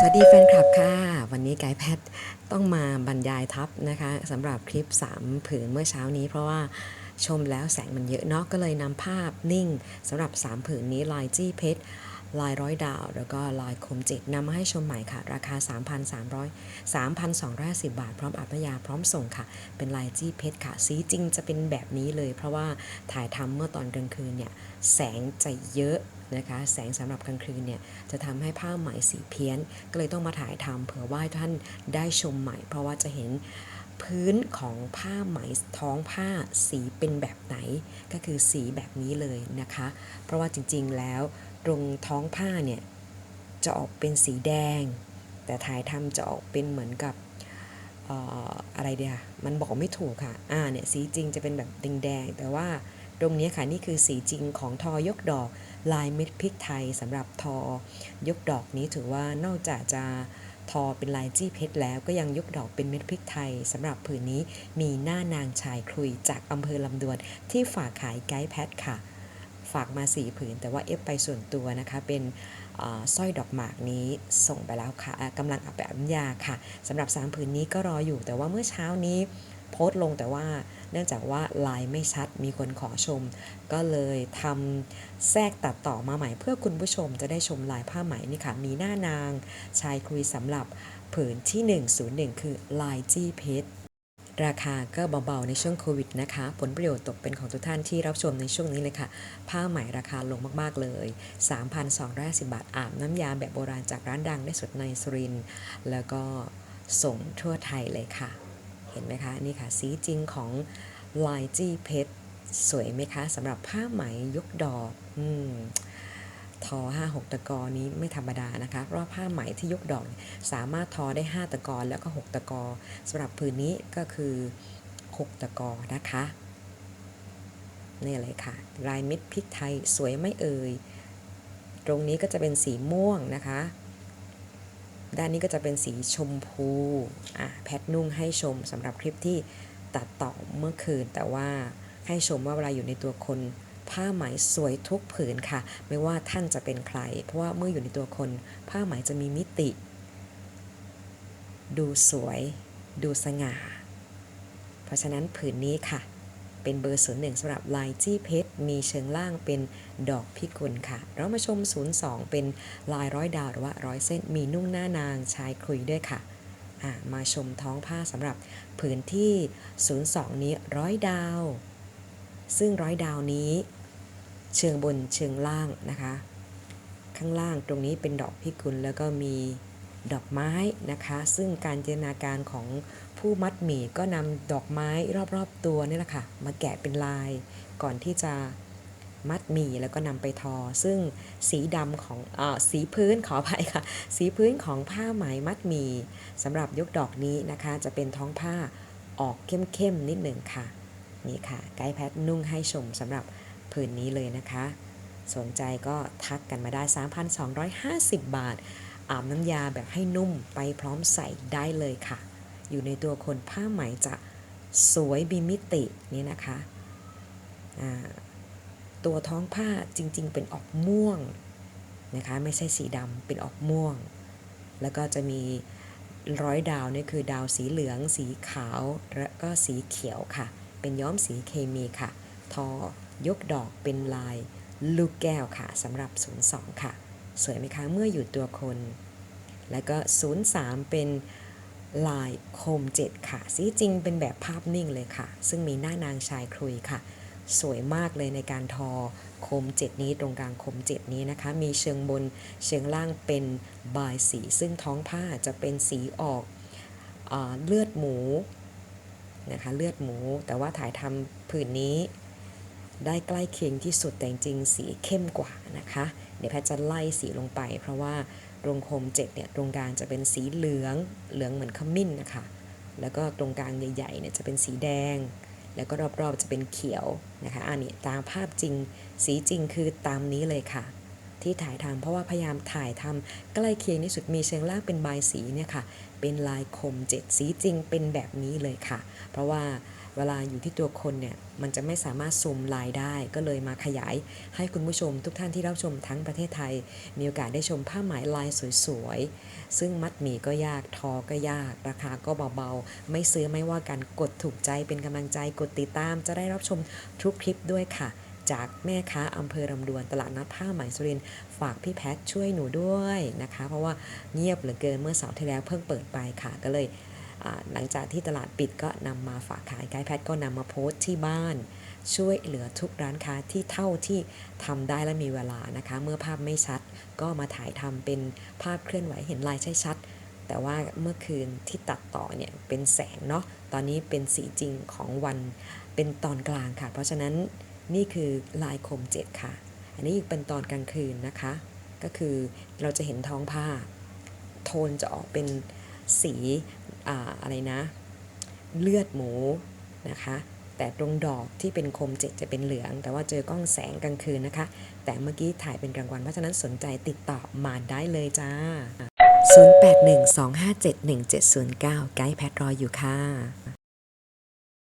สวัสดีแฟนคลับค่ะ วันนี้ไกด์แพทย์ต้องมาบรรยายทับนะคะสำหรับคลิป 3 ผืนเมื่อเช้านี้ เพราะว่าชมแล้วแสงมันเยอะเนาะก็เลยนำภาพนิ่งสำหรับ 3 ผืนนี้ลายจี้เพชร ลายร้อยดาว แล้วก็ลายคมจ็ดนำมาให้ชมใหม่ค่ะ ราคา 3,300 3,250 บาท พร้อมอัปยาพร้อมส่งค่ะ เป็นลายจี้เพชรค่ะ สีจริงจะเป็นแบบนี้เลย เพราะว่าถ่ายทำเมื่อตอนกลางคืนเนี่ย แสงจะเยอะนะคะ แสงสำหรับกลางคืนเนี่ยจะทำให้ผ้าไหมสีเพี้ยน ก็เลยต้องมาถ่ายทำเผื่อว่าท่านได้ชมใหม่ เพราะว่าจะเห็นพื้นของผ้าไหมท้องผ้าสีเป็นแบบไหน ก็คือสีแบบนี้เลยนะคะ เพราะว่าจริงๆแล้ว ตรงท้องผ้าเนี่ยจะออกเป็นสีแดง แต่ถ่ายทำจะออกเป็นเหมือนกับอออะไรเดียมันบอกไม่ถูกค่ะ อ่าเนี่ยสีจริงจะเป็นแบบแดงๆแต่ว่าตรงนี้ค่ะนี่คือสีจริงของทอยกดอกลายเม็ดพริกไทยสำหรับทอยกดอกนี้ถือว่านอกจากจะทอเป็นลายจี้เพชรแล้วก็ยังยกดอกเป็นเม็ดพริกไทยสำหรับผืนนี้มีหน้านางชายครุยจากอำเภอลำดวนที่ฝากขายไกด์แพทค่ะ ฝากมาสี่ผืน แต่ว่าเอฟไปส่วนตัวนะคะเป็นสร้อยดอกหมากนี้ส่งไปแล้วค่ะอะกำลังเอาไปอัญญาค่ะสำหรับ 3 ผืนนี้ก็รออยู่แต่ว่าเมื่อเช้านี้โพสต์ลงแต่ว่าเนื่องจากว่าลายไม่ชัดมีคนขอชม ก็เลยทำแทรกตัดต่อมาใหม่เพื่อคุณผู้ชมจะได้ชมลายผ้าไหมนี่ค่ะ มีหน้านาง ชายคุยสำหรับผืนที่ 101 คือลายจี้เพชร ราคาก็เบาๆในช่วงโควิดนะคะ ผลประโยชน์ตกเป็นของทุกท่านที่รับชมในช่วงนี้เลยค่ะ ผ้าไหมราคาลงมากๆเลย 3,250 บาทอาบน้ำยาแบบโบราณจากร้านดังได้สุดในสุรินแล้วก็ส่งทั่วไทยเลยค่ะ เห็นไหมคะ นี่ค่ะ สีจริงของลายจี้เพชร สวยไหมคะสำหรับผ้าไหมยกดอกอม ทอ 5 6 ตะกอนี้ไม่ธรรมดานะคะ เพราะว่าผ้าไหมที่ยกดอกสามารถทอได้ 5 ตะกอแล้วก็ 6 ตะกอสำหรับผืนนี้ก็คือ 6 ตะกอนะคะนี่เลยค่ะลายเม็ดพริกไทยสวยไม่เอ่ย ตรงนี้ก็จะเป็นสีม่วงนะคะ ด้านนี้ก็จะเป็นสีชมพูอะแพทนุ่งให้ชมสำหรับคลิปที่ตัดต่อเมื่อคืน แต่ว่าให้ชมว่าเวลาอยู่ในตัวคน ผ้าไหมสวยทุกผืนค่ะ ไม่ว่าท่านจะเป็นใคร เพราะว่าเมื่ออยู่ในตัวคน ผ้าไหมจะมีมิติ ดูสวย ดูสง่า เพราะฉะนั้นผืนนี้ค่ะ เป็นเบอร์ศูนย์หนึ่งสำหรับลายจี้เพชร มีเชิงล่างเป็นดอกพิกุลค่ะ เรามาชม 02 เป็นลายร้อยดาวหรือว่าร้อยเส้น มีนุ่งหน้านางชายครุยด้วยค่ะอะมาชมท้องผ้าสำหรับผืนที่ 02 นี้ร้อยดาว ซึ่งร้อยดาวนี้ เชิงบนเชิงล่างนะคะ ข้างล่างตรงนี้เป็นดอกพิกุลแล้วก็มีดอกไม้นะคะ ซึ่งการจินตนาการของผู้มัดหมี่ก็นำดอกไม้รอบๆตัวนี่แหละค่ะมาแกะเป็นลาย ก่อนที่จะมัดหมี่แล้วก็นำไปทอ ซึ่งสีดำของอสีพื้นขออภัยค่ะ สีพื้นของผ้าไหมมัดหมี่สำหรับยกดอกนี้นะคะ จะเป็นท้องผ้าออกเข้มๆนิดหนึ่งค่ะ นี่ค่ะ ไกด์แพทนุ่งให้ชมสำหรับ ผืนนี้เลยนะคะ สนใจก็ทักกันมาได้ 3,250 บาท อาบน้ำยาแบบให้นุ่มไปพร้อมใส่ได้เลยค่ะ อยู่ในตัวคนผ้าไหมจะสวยบีมิตินี่นะคะตัวท้องผ้าจริงๆ เป็นออกม่วงนะคะ ไม่ใช่สีดำเป็นออกม่วง แล้วก็จะมีร้อยดาวนี่คือดาวสีเหลือง สีขาว และก็สีเขียวค่ะ เป็นย้อมสีเคมีค่ะ ทอ ยกดอกเป็นลายลูกแก้วค่ะสำหรับ 02 ค่ะ สวยไหมคะเมื่ออยู่ตัวคน แล้วก็ 03 เป็นลายโคมเจ็ดค่ะสีจริงเป็นแบบภาพนิ่งเลยค่ะ ซึ่งมีหน้านางชายครุยค่ะ สวยมากเลยในการทอโคมเจ็ดนี้ตรงกลางโคมเจ็ดนี้นะคะ มีเชิงบนเชิงล่างเป็นบายสี ซึ่งท้องผ้าจะเป็นสีออกอเลือดหมูนะคะเลือดหมูแต่ว่าถ่ายทำผืนนี้ ได้ใกล้เคียงที่สุดแต่จริงสีเข้มกว่านะคะ เดี๋ยวแพทย์จะไล่สีลงไป เพราะว่าตรงโคมเจ็ดเนี่ยตรงกลางจะเป็นสีเหลืองเหลืองเหมือนขมิ้นนะคะ แล้วก็ตรงกลางใหญ่ๆเนี่ยจะเป็นสีแดง แล้วก็รอบๆจะเป็นเขียวนะคะอันนี้ตามภาพจริงสีจริงคือตามนี้เลยค่ะ ที่ถ่ายทำเพราะว่าพยายามถ่ายทำใกล้เคียงที่สุดมีเชิงล่างเป็นใบสีเนี่ยค่ะเป็นลายคมเจ็ดสีจริงเป็นแบบนี้เลยค่ะ เพราะว่า เวลาอยู่ที่ตัวคนเนี่ยมันจะไม่สามารถซูมลายได้ ก็เลยมาขยายให้คุณผู้ชมทุกท่านที่รับชมทั้งประเทศไทย มีโอกาสได้ชมผ้าไหมลายสวยๆ ซึ่งมัดหมี่ก็ยากทอก็ยาก ราคาก็เบาๆ ไม่ซื้อไม่ว่ากันกดถูกใจเป็นกำลังใจกดติดตาม จะได้รับชมทุกคลิปด้วยค่ะ จากแม่ค้าอำเภอลำดวนตลาดนัดผ้าไหมสุรินฝากพี่แพทช่วยหนูด้วยนะคะ เพราะว่าเงียบเหลือเกินเมื่อเสาร์ที่แล้วเพิ่งเปิดไปค่ะก็เลย หลังจากที่ตลาดปิดก็นำมาฝากขายไกด์แพทก็นำมาโพสต์ที่บ้าน ช่วยเหลือทุกร้านค้าที่เท่าที่ทำได้และมีเวลานะคะ เมื่อภาพไม่ชัดก็มาถ่ายทำเป็นภาพเคลื่อนไหวเห็นลายชัดๆแต่ว่าเมื่อคืนที่ตัดต่อเนี่ยเป็นแสงเนาะตอนนี้เป็นสีจริงของวันเป็นตอนกลางค่ะ เพราะฉะนั้นนี่คือลายคมเจ็ดค่ะ อันนี้อีกเป็นตอนกลางคืนนะคะ ก็คือเราจะเห็นท้องผ้า โทนจะออกเป็นสี ออะไรนะ เลือดหมูนะคะ แต่ตรงดอกที่เป็นคมเจ็ดจะเป็นเหลือง แต่ว่าเจอกล้องแสงกลางคืนนะคะ แต่เมื่อกี้ถ่ายเป็นกลางวันเพราะฉะนั้นสนใจติดต่อมาได้เลยจ้า 0812571709 ไกด์แพทรออยู่ค่ะ